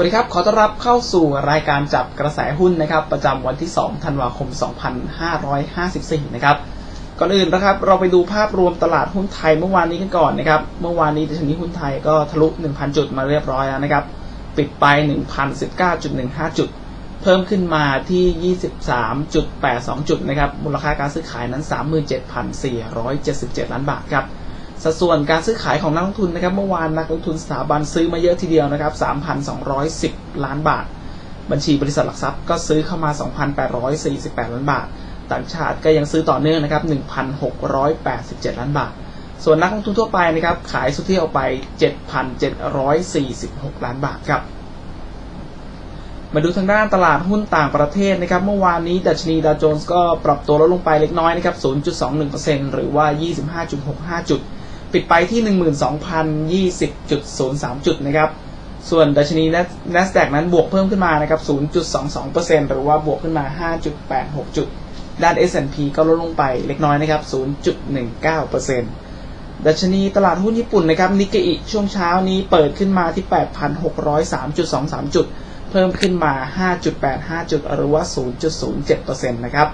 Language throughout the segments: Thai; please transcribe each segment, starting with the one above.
วัสดีครับ ขอต้อนรับเข้าสู่รายการจับกระแสหุ้นนะครับ ประจำวันที่ 2 ธันวาคม 2554 นะครับ ก่อนอื่นนะครับ เราไปดูภาพรวมตลาดหุ้นไทยเมื่อวานนี้กันก่อนนะครับ เมื่อวานนี้ดัชนีหุ้นไทยก็ทะลุ 1,000 จุดมาเรียบร้อยแล้วนะครับ ปิดไป 1,019.15 จุด เพิ่มขึ้นมาที่ 23.82 จุดนะครับ มูลค่าการซื้อขายนั้น 37,477 ล้านบาทครับ สัดส่วนการซื้อขายของนักลงทุนนะครับเมื่อวานนักลงทุนสถาบันซื้อมาเยอะทีเดียวนะครับ 3,210 ล้านบาท บัญชีบริษัทหลักทรัพย์ก็ซื้อเข้ามา 2,848 ล้านบาท ต่างชาติก็ยังซื้อต่อเนื่องนะครับ 1,687 ล้านบาท ส่วนนักลงทุนทั่วไปนะครับขายสุทธิออกไป 7,746 ล้านบาทครับ มาดูทางด้านตลาดหุ้นต่างประเทศนะครับ เมื่อวานนี้ดัชนีดาวโจนส์ก็ปรับตัวลดลงไปเล็กน้อยนะครับ 0.21%หรือว่า 25.65 จุด ปิดไปที่ 12,020.03 จุดนะครับ ส่วนดัชนี NASDAQ นั้นบวกเพิ่มขึ้นมานะครับ 0.22%หรือว่าบวกขึ้นมา 5.86 จุด ด้าน S&P ก็ลดลงไปเล็กน้อยนะครับ 0.19%ดัชนีตลาดหุ้นญี่ปุ่นนะครับนิกเกอิช่วงเช้านี้เปิดขึ้นมาที่ 8,603.23 จุด เพิ่มขึ้นมา 5.85 จุด หรือว่า 0.07%นะครับ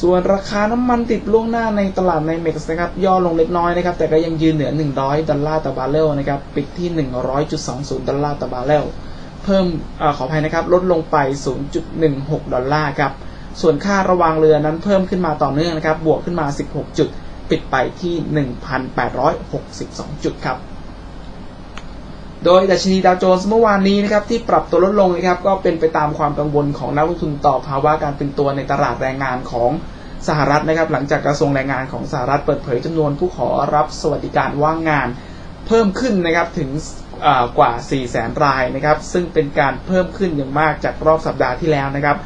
ส่วนราคาน้ำมันดิบล่วงหน้าในตลาดในเม็กซ์นะครับย่อลงเล็กน้อยนะครับ แต่ก็ยังยืนเหนือ 100 ดอลลาร์ต่อบาร์เรลนะครับปิดที่ 100.20 ดอลลาร์ต่อบาร์เรลเพิ่มอขออภัยนะครับ ลดลงไป 0.16 ดอลลาร์ครับ ส่วนค่าระวางเรือนั้นเพิ่มขึ้นมาต่อเนื่องนะครับ บวกขึ้นมา 16 จุด ปิดไปที่ 1,862 จุดครับ โดยดัชนีดาวโจนส์เมื่อวานนี้นะครับที่ปรับตัวลดลงนะครับก็เป็นไปตามความกังวลของนักลงทุนต่อภาวะการตึงตัวในตลาดแรงงานของสหรัฐนะครับ หลังจากกระทรวงแรงงานของสหรัฐเปิดเผยจำนวนผู้ขอรับสวัสดิการว่างงาน เพิ่มขึ้นนะครับถึงกว่า 4 0 0แสนรายนะครับ ซึ่งเป็นการเพิ่มขึ้นอย่างมากจากรอบสัปดาห์ที่แล้วนะครับ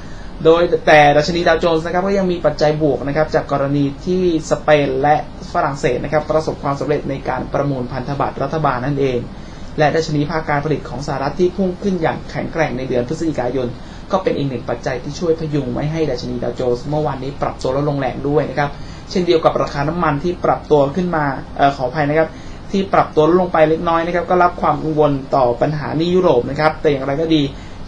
โดยแต่ดัชนีดาวโจนส์นะครับก็ยังมีปัจจัยบวกนะครับ จากกรณีที่สเปนและฝรั่งเศสนะครับ ประสบความสำเร็จในการประมูลพันธบัตรรัฐบาลนั่นเอง และดัชนีภาคการผลิตของสหรัฐที่พุ่งขึ้นอย่างแข็งแกร่งในเดือนพฤศจิกายน ก็เป็นอีกหนึ่งปัจจัยที่ช่วยพยุงไม่ให้ดัชนีดาวโจนส์เมื่อวานนี้ปรับตัวลดลงแรงด้วยนะครับเช่นเดียวกับราคาน้ำมันที่ปรับตัวขึ้นมาเออขออภัยนะครับที่ปรับตัวลดลงไปเล็กน้อยนะครับก็รับความกังวลต่อปัญหานี้ยุโรปนะครับแต่อย่างไรก็ดี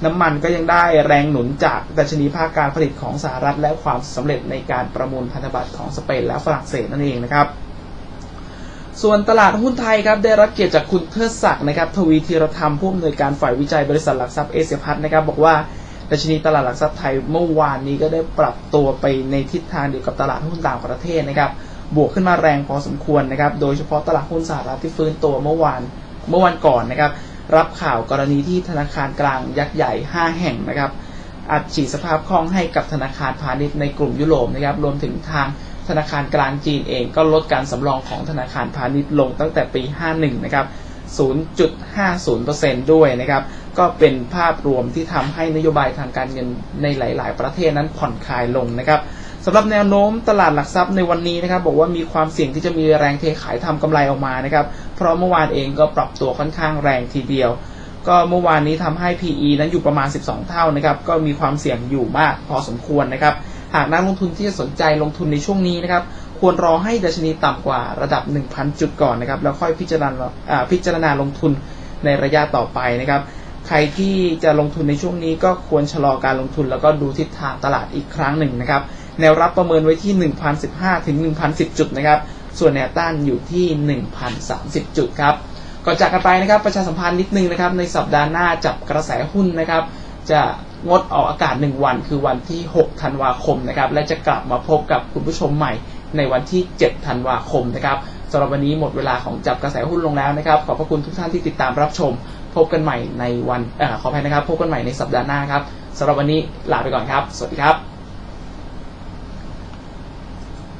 น้ำมันก็ยังได้แรงหนุนจากดัชนีภาคการผลิตของสหรัฐ และความสำเร็จในการประมูลพันธบัตรของสเปนและฝรั่งเศสนั่นเองนะครับ ส่วนตลาดหุ้นไทยครับได้รับเกียรติจากคุณเทิดศักดิ์นะครับทวีธีรธรรมผู้อำนวยการฝ่ายวิจัยบริษัทหลักทรัพย์เอเชียพัฒน์นะครับบอกว่าดัชนีตลาดหลักทรัพย์ไทยเมื่อวานนี้ก็ได้ปรับตัวไปในทิศทางเดียวกับตลาดหุ้นต่างประเทศนะครับบวกขึ้นมาแรงพอสมควรนะครับโดยเฉพาะตลาดหุ้นสหรัฐที่ฟื้นตัวเมื่อวานเมื่อวันก่อนนะครับรับข่าวกรณีที่ธนาคารกลางยักษ์ใหญ่ 5 แห่งนะครับอัดฉีดสภาพคล่องให้กับธนาคารพาณิชย์ในกลุ่มยุโรปนะครับรวมถึงทาง ธนาคารกลางจีนเองก็ลดการสำรองของธนาคารพาณิชย์ลงตั้งแต่ปี 51 นะครับ 0.50%ด้วยนะครับ ก็เป็นภาพรวมที่ทำให้นโยบายทางการเงินในหลาย ๆ ประเทศนั้นผ่อนคลายลงนะครับสำหรับแนวโน้มตลาดหลักทรัพย์ในวันนี้นะครับ บอกว่ามีความเสี่ยงที่จะมีแรงเทขายทำกำไรออกมานะครับ เพราะเมื่อวานเองก็ปรับตัวค่อนข้างแรงทีเดียว ก็เมื่อวานนี้ทำให้ PE นั้นอยู่ประมาณ 12 เท่านะครับ ก็มีความเสี่ยงอยู่มากพอสมควรนะครับ หากนักลงทุนที่จะสนใจลงทุนในช่วงนี้นะครับ ควรรอให้ดัชนีต่ำกว่าระดับ 1,000 จุดก่อนนะครับ แล้วค่อยพิจารณาพิจารณาลงทุนในระยะต่อไปนะครับ ใครที่จะลงทุนในช่วงนี้ก็ควรชะลอการลงทุนแล้วก็ดูทิศทางตลาดอีกครั้งหนึ่งนะครับ แนวรับประเมินไว้ที่ 1,015 ถึง 1,010 จุดนะครับ ส่วนแนวต้านอยู่ที่ 1,030 จุดครับ ก่อนจากกันไปนะครับ ประชาสัมพันธ์นิดนึงนะครับ ในสัปดาห์หน้าจับกระแสหุ้นนะครับ จะ งดออกอากาศ 1 วันคือวันที่ 6 ธันวาคมนะครับ และจะกลับมาพบกับคุณผู้ชมใหม่ในวันที่ 7 ธันวาคมนะครับสำหรับวันนี้หมดเวลาของจับกระแสหุ้นลงแล้วนะครับ ขอบพระคุณทุกท่านที่ติดตามรับชม พบกันใหม่ในวันอขออภัยนะครับ พบกันใหม่ในสัปดาห์หน้าครับสำหรับวันนี้ลาไปก่อนครับ สวัสดีครับ